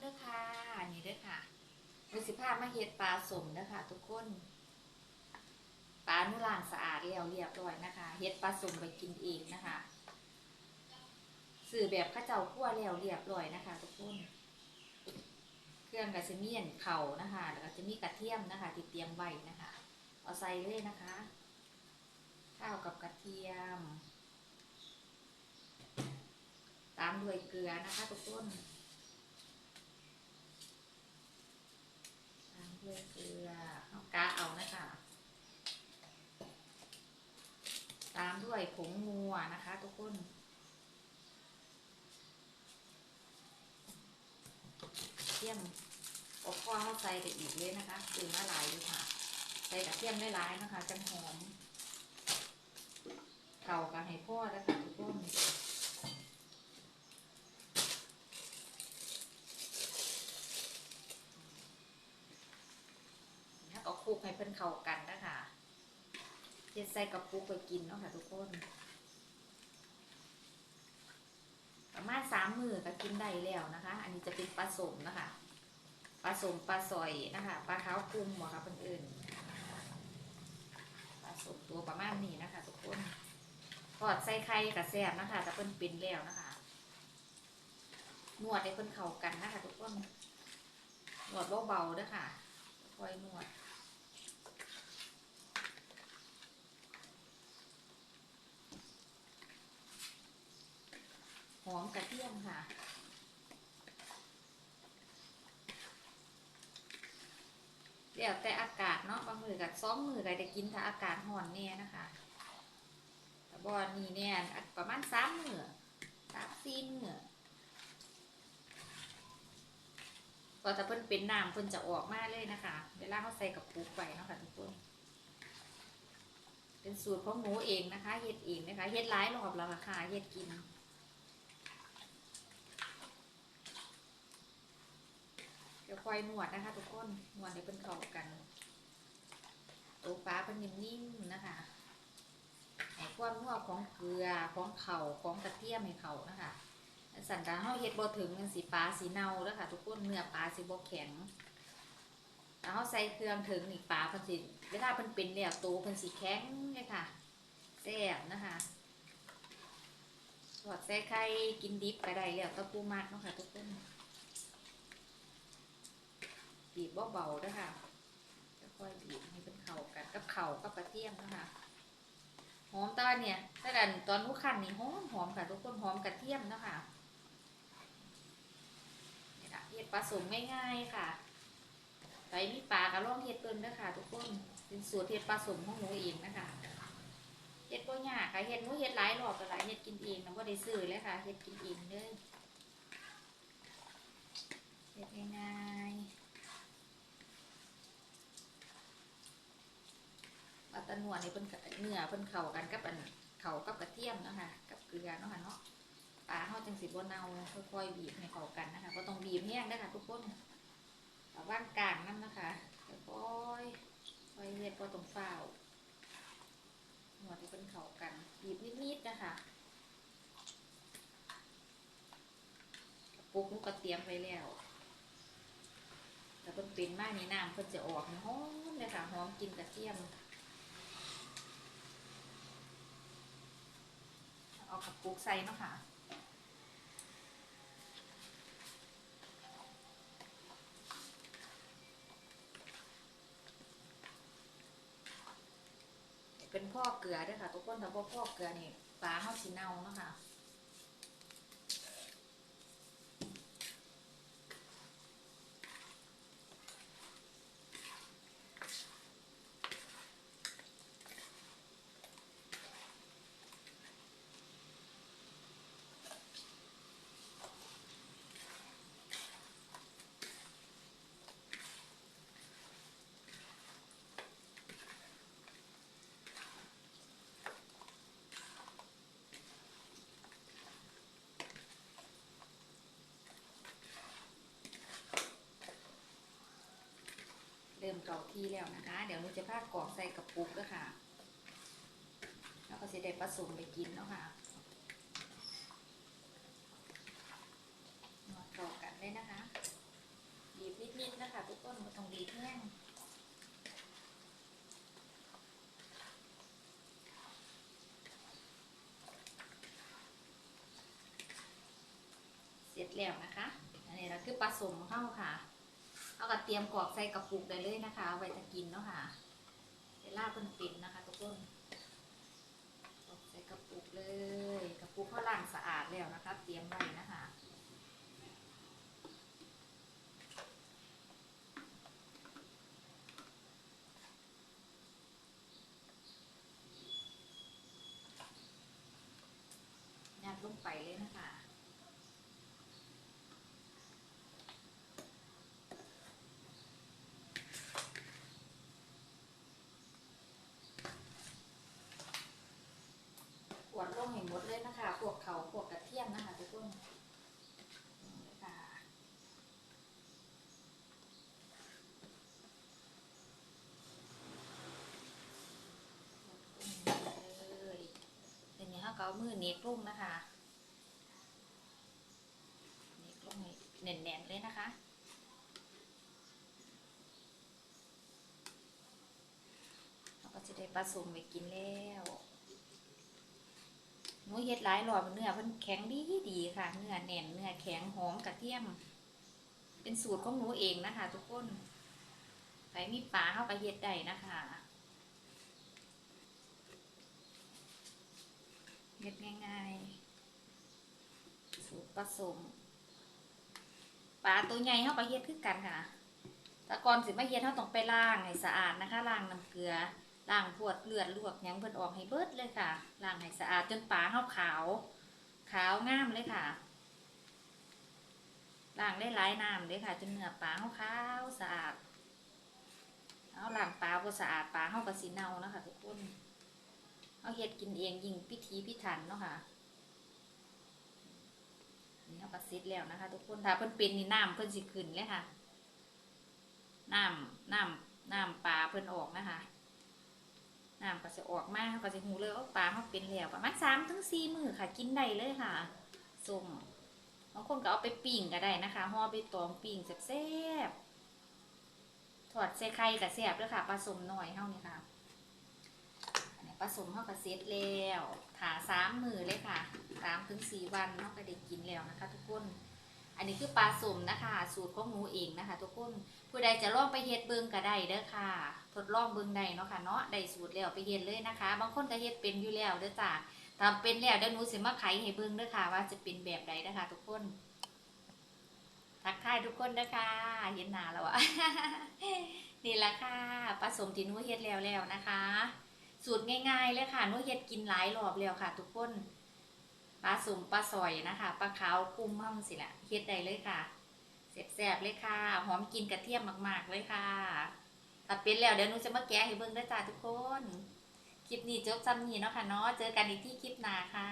เด้อค่ะ นี่เด้อค่ะมือสิพามาเฮ็ดปลาสมเด้อค่ะ ทุกคนปลานุล้างสะอาดแล้วเรียบร้อยนะคะเฮ็ดปลาสมไปกินเองนะคะสื่อแบบข้าเจ้าคั่วแล้วเรียบร้อยนะคะ ทุกคน เครื่องกระเมียนเข่านะคะ แล้วก็จะมีกระเทียมนะคะที่เตรียมไว้นะคะ เอาใส่เลยนะคะ ข้าวกับกระเทียม ตามด้วยเกลือนะคะ ทุกคน ตามด้วย เกลือเอากาเอานะคะ ตามด้วยผงงัวนะคะ ทุกคนเทียมอาข้อเข้าใส่ไปอีกเลยนะคะตื่นมาหลายอยู่ค่ะใส่กระเทียมได้หลายนะคะจังหอมเข่ากันให้พ่อแล้วค่ะทุกคน แล้วก็ คลุกให้เพิ่นเข้ากันนะคะเฮ็ดใส่กระปุกไปกินเนาะค่ะทุกคน ประมาณสามมือก็กินได้แล้วนะคะ อันนี้จะเป็นปลาสมนะคะปลาสมปลาสอยนะคะปลาขาวกุ้งหมอค่ะเพิ่นเอื่นปลาสมตัวประมาณนี้นะคะทุกคนทอดใส่ไข่กับแซ่บนะคะแต่เพิ่นเป็นแล้วนะคะนวดให้เพิ่นเขากันนะคะทุกคนนวดเบาๆด้อค่ะ ค่อยนวด ห อมกระเทียมค่ะ เดี๋ยวแต่อากาศเนาะบางมือกับซ้อมมือก็ได้กินถ้าอากาศห่อนแน่นะคะแต่บอนนี่เนี่ยประมาณสามมือสามสี่มือพอถ้าเพิ่นเป็นน้ำเพิ่นจะออกมากเลยนะคะ เวลาเขาใส่กับปุกไปเนาะค่ะทุกคน เป็นสูตรของหนูเองนะคะ เฮ็ดเองนะคะ เฮ็ดร้ายรอบแล้วค่ะค่ะเฮ็ดกิน เดี๋ยว ควายนวดนะคะ ทุกคนนวดให้เป็นเข้ากันตัวฟ้าเป็นนิ่มๆนะคะให้ความนวของเกลือของเข่าของกระเทียมให้เขานะคะสันดานเฮาเฮ็ดบ่ถึงจังสีปลาสีเน่าแล้วค่ะทุกคนเนื้อปลาสีบ่แข็งแล้วเฮาใส่เครื่องถึงนี่ปลาเพิ่นสิเวลาเพิ่นเป็นแล้วตัวเพิ่นสิแข็งเลยค่ะแซ่บนะคะทอดใส่ไข่กินดิบก็ได้แล้วตะปูมักเนาะค่ะทุกคน บีบเบาๆนะคะจะค่อยบีบให้เป็นเข่ากันกับเข่ากับกระเทียมนะคะหอมตอนเนี่ยถ้าดันตอนนุขันนี่หอมหอมค่ะ ทุกคนหอมกระเทียมนะคะนี่ละเห็ดปลาสมง่ายๆค่ะไปมีปลากระล่องเห็ดเปิ้นด้วยค่ะ ทุกคนเป็นสูตรเห็ดปลาสมของหนูเองนะคะเห็ดบ่ยากค่ะเห็ดหนูเห็ดหลายรอบก็หลายเห็ดกินเองนะว่าได้ซื้อเลยค่ะเห็ดกินเองเลยเห็ดง่ายๆ ปลา ตะนวนี่เพิ่นเนื้อเพิ่นเข้ากันกับอันเข้ากับกระเทียมเนาะค่ะกับเกลือเนาะค่ะเนาะปลาเฮาจังสิบ่เนาค่อยๆบีบให้เข้ากันนะคะบ่ต้องบีบแห้งเด้ค่ะทุกคนระว่างกลางนั่นนะคะค่อยๆค่อยเฮ็ดบ่ต้องฟ้าวนวดให้เพิ่นเข้ากันบีบนิดๆนะคะปุกนูก็เตรียมไว้แล้วแต่เพิ่นเป็นมากนี่น้ำเพิ่นจะออกหอมเลยค่ะหอมกินกระเทียม เอากับกุ๊กใส่เนาะค่ะเป็นพ่อเกลือด้วยค่ะทุกคนถ้าบ่พ่อเกลือนี่ปลาเฮาสิเน่าเนาะค่ะ เติมเกาที่แล้วนะคะ เดี๋ยวหนูจะพากกรอกใส่กระปุกด้วยค่ะ แล้วก็เสได้ผสมไปกินเนาะคะ่ะนวดกอกกันเลยนะคะบีบนิดๆนะคะทุกคนมาตรงบีบแห้งเสร็จแล้วนะคะ อันนี้เราคือผสมเข้าค่ะ ก็เตรียมกรอกใส่กระปุกได้เลยนะคะไว้จะกินเนาะค่ะเซล่าเป็นปิดนะคะทุกคนกรอกใส่กระปุกเลย กระปุกข้าวล้างสะอาดแล้วนะคะ เตรียมไว้นะคะ ดเลยนะคะพวกเขาพวกกระเทียมนะคะทุกคนก็เขามือเน็กลงนะคะเน็กลงแน่นๆเลยนะคะเราก็จะได้ผสมไปกินแล้ว หนูเฮ็ดหลายรอบเนื้อเพิ่นแข็งดีดีค่ะ เนื้อแน่นเนื้อแข็งหอมกระเทียม เป็นสูตรของหนูเองนะคะ ทุกคนใครมีปลาเข้าไปเฮ็ดได้นะคะเฮ็ดง่ายๆ สูตรผสมปลาตัวใหญ่เข้าไปเฮ็ดคือกันค่ะตะกอนสิมาเฮ็ดเขาต้องไปล้างให้สะอาดนะคะล้างน้ำเกลือ ล้างพวดเลือดลวกยังเพิ่นออกให้เบิดเลยค่ะล้างให้สะอาดจนปลาเฮาขาว ขาวงามเลยค่ะล้างได้หลายน้ำเลยค่ะจนเนื้อปลาเฮาขาวสะอาดเอาล้างปลาบ่สะอาดปลาเฮาก็สิเน่านะคะทุกคนเอาเห็ดกินเองยิ่งพิธีพิถันเนาะค่ะนี่เอากระซิดแล้วนะคะ ทุกคนถ้าเพิ่นเป็นนี่น้ำเพิ่นสิขึ้นเลยค่ะน้ำน้ำน้ำปลาเพิ่นออกนะคะ น้ำก็จะออกมาเก็จะหูเลยว่าปลาเขาเป็นแล้วประมาณสามถึงสี่มือค่ะ กินได้เลยค่ะส้มบางคนก็เอาไปปิ่งก็ได้นะคะห่อไปตองปิ่งแซ่บๆถอดใส่ไข่กับแซ่บด้วยค่ะผสมหน่อยเท่านี้ค่ะผสมเข้ากับเซตแล้วถ่าสามมือเลยค่ะสามถึงสี่วันเขาก็ได้กินแล้วนะคะทุกคน อันนี้คือปลาสุ่มนะคะ สูตรของหนูเองนะคะ ทุกคนผู้ใดจะลองไปเฮ็ดเบิ้งก็ได้เด้อค่ะทดลองเบิ้งได้เนาะค่ะเนาะได้สูตรแล้วไปเฮ็ดเลยนะคะ บางคนก็เฮ็ดเป็นอยู่แล้วเด้อจ้าทำเป็นแล้วเดี๋ยวหนูสิมาไขให้เบิ้งเด้อค่ะ ว่าจะเป็นแบบใดนะคะ ทุกคนทักทายทุกคนนะคะเห็นหนาแล้วอะนี่ละค่ะผสมที่หนูเฮ็ดแล้วแล้วนะคะ สูตรง่ายๆเลยค่ะหนูเฮ็ดกินหลายรอบแล้วค่ะ ทุกคน ปลาสุ่มปลาซอยนะคะปลาขาวกุ้มห้องสิละเฮ็ดได้เลยค่ะแสบๆเลยค่ะ หอมกินกระเทียมมาก ๆ เลยค่ะตัดเป็นแล้วเดี๋ยวนุจะมาแกะให้เบิ้งด้วยจ้าทุกคน คลิปนี้จบซ้ำนี้เนาะค่ะเนาะเจอกันอีกที่คลิปหน้าค่ะ